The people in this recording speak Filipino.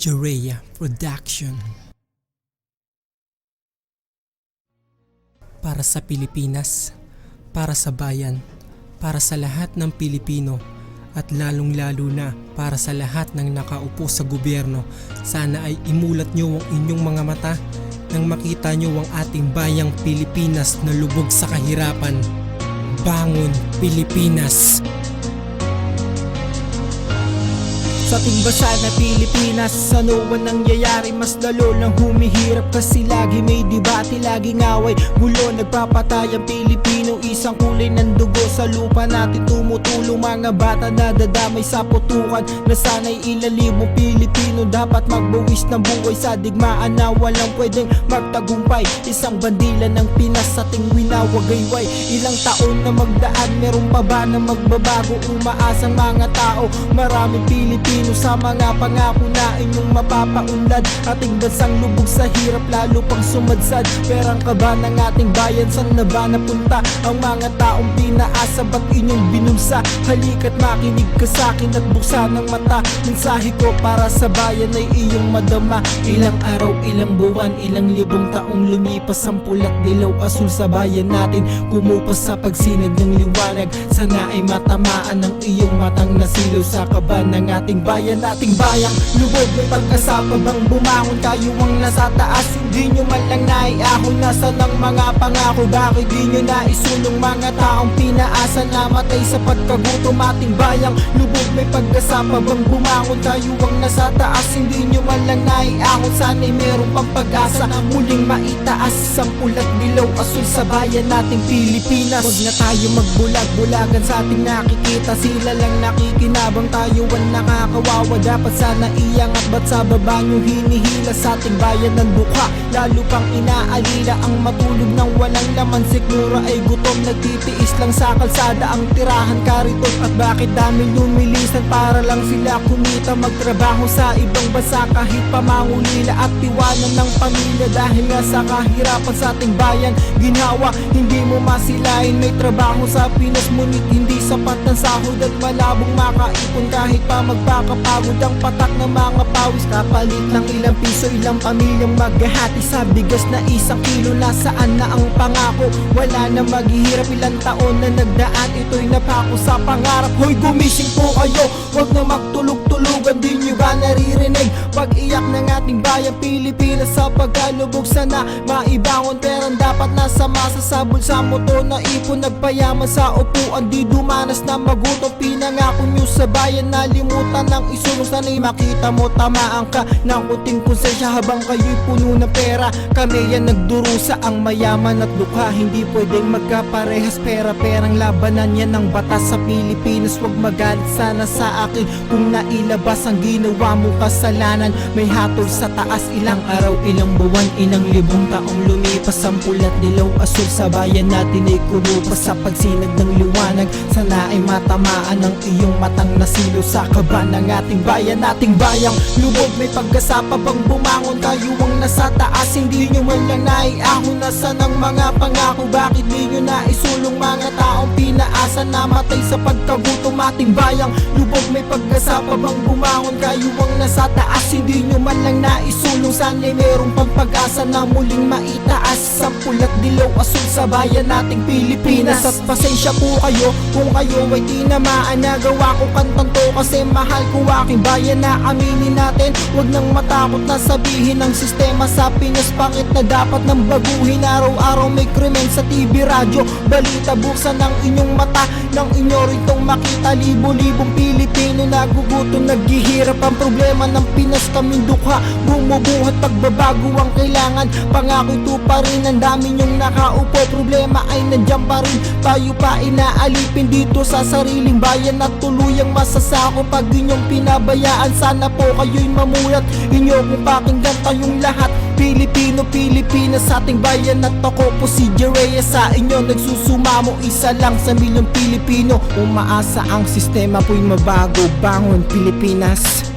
Jurea Production Para sa Pilipinas, para sa bayan, para sa lahat ng Pilipino at lalong-lalo na para sa lahat ng nakaupo sa gobyerno, sana ay imulat nyo ang inyong mga mata nang makita nyo ang ating bayang Pilipinas na lubog sa kahirapan. Bangon Pilipinas! Sa ating bansa na Pilipinas. Ano ang nangyayari mas lalo lang humihirap Kasi lagi may debate, laging away Gulo nagpapatay ang Pilipino. Isang kulay ng dugo sa lupa natin. Tumutulong mga bata na dadamay sa putukan. Na sana'y ilang libong Pilipino. Dapat magbuwis ng buhay sa digmaan Na walang pwedeng magtagumpay. Isang bandila ng Pinas ating winawagayway. Ilang taon na magdaan Meron pa ba na magbabago. Umaasang mga tao. Maraming Pilipino sa mga pangako na inyong mapapaunlad? Ating bansang lubog sa hirap lalo pang sumadsad. Perang kaba ng ating bayan Saan na ba napunta? Ang mga taong pinaasa Ba't inyong binulsa? Halika't makinig ka sa akin at buksan ng mata. Mensahe ko para sa bayan ay iyong madama. Ilang araw, ilang buwan, ilang libong taong lumipas Ang pulat, dilaw, asul sa bayan natin. Kumupas sa pagsinag ng liwanag Sana ay matamaan ng iyong matang nasilaw Sa kaba ng ating bayan, ating bayang Lubog may pagkasama bang bumangon? Kayo ang nasa taas, hindi nyo man lang naiahon. Nasa ng mga pangako, bakit di nyo naisulong Mga taong pinaasa namatay sa pagkagutom Ating bayang lubog may pagkasama bang bumangon? Kayo ang nasa taas, hindi nyo man lang naiahon. Sana'y meron pang pag-asa na muling maitaas. Ang pulat dilaw asul sa bayan nating Pilipinas. Huwag na tayo magbulag-bulagan sa ating nakikita. Sila lang nakikinabang tayo ang nakakawawa Dapat sana iangat ba't sa baba nyo. Hinihila Sa ating bayan ng dukha Lalo pang inaalila ang matulog ng walang laman. Siguro ay gutom. Nagtitiis lang sa kalsada Ang tirahan. Kariton at bakit dami lumilisan? Para lang sila kumita magtrabaho sa ibang bansa. Kahit pamangulila at tiwanan ng pamilya. Dahil nga sa kahirapan sa ating bayan Ginawa hindi mo masilain. May trabaho sa Pinas Ngunit hindi sapat ng sahod At malabong makaipon. Kahit pa magpakapagod Ang patak ng mga pawis. Kapalit ng ilang piso Ilang pamilyang maghahati. Sa bigas na isang kilo Nasaan na ang pangako? Wala na maghihirap ilang taon na nagdaan. Ito'y napako sa pangarap. Hoy gumising po kayo. Huwag na magtulog-tulugan Di nyo ba naririnig? Pag-iyak ng ating bayan Pilipinas sa pagkalubog Sana. Maibangon Perang dapat nasa masa Sa bulsa mo to na ipon Nagpayaman sa upuan. Di dumanas na magutom Pinangako nyo sa bayan. Nalimutan ng isulong Sana'y makita mo tamaan ka Ng kuting konsensya. Habang kayo'y puno ng pera Kami yan nagdurusa. Ang mayaman at lukha Hindi pwedeng magkaparehas. Pera perang labanan yan ng batas sa Pilipinas. Huwag magalit sana sa akin Kung nailabas ang ginawa mo kasalanan. May hatol sa taas Ilang araw, ilang buwan Ilang libong taong lumipas. Ang pulat dilaw asul sa bayan natin ay kumupas Sa pagsinag ng liwanag. Sana ay matamaan ang iyong matang nasilaw Sa kaba ng ating bayan Ating bayang. Lubog May pagkasapa bang bumangon? Kayo ang nasa taas Hindi nyo man lang naiahon. Nasa ng mga pangako? Bakit di nyo naisulong? Mga taong pinaasa Namatay sa pagkagutom Ating bayang. Lubog May pagkasapa bang bumangon? Kayo ang nasa taas Hindi naisulong Sana'y meron pang pag-asa Na muling maitaas. Sa pulat dilaw asul sa bayan nating Pilipinas. At pasensya po kayo Kung kayo ay tinamaan Nagawa ko kantang to. Kasi mahal ko aking bayan na aminin natin. Huwag nang matakot na sabihin ng sistema sa Pinas. Pangit na dapat nang baguhin? Araw-araw may krimen sa TV, radyo. Balita buksan ng inyong mata. Nang inyo rin tong makita Libo-libong Pilipino nagugutom Naghihirap. Ang problema ng Pinas Kaming dukha Bumubuhat pagbabago ang kailangan. Pangako ito pa rin Ang dami nyong nakaupo. Problema ay nandiyan pa rin. Tayo pa inaalipin dito sa sariling bayan At tuluyang masasako Pag inyong pinabayaan Sana po kayo'y mamulat Inyo kung pakinggan tayong lahat. Pilipino, Pilipinas sa ating bayan At ako po si Jerea. Sa inyo Nagsusumamo isa lang sa milyong Pilipino. Umaasa ang sistema po'y mabago. Bangon Pilipinas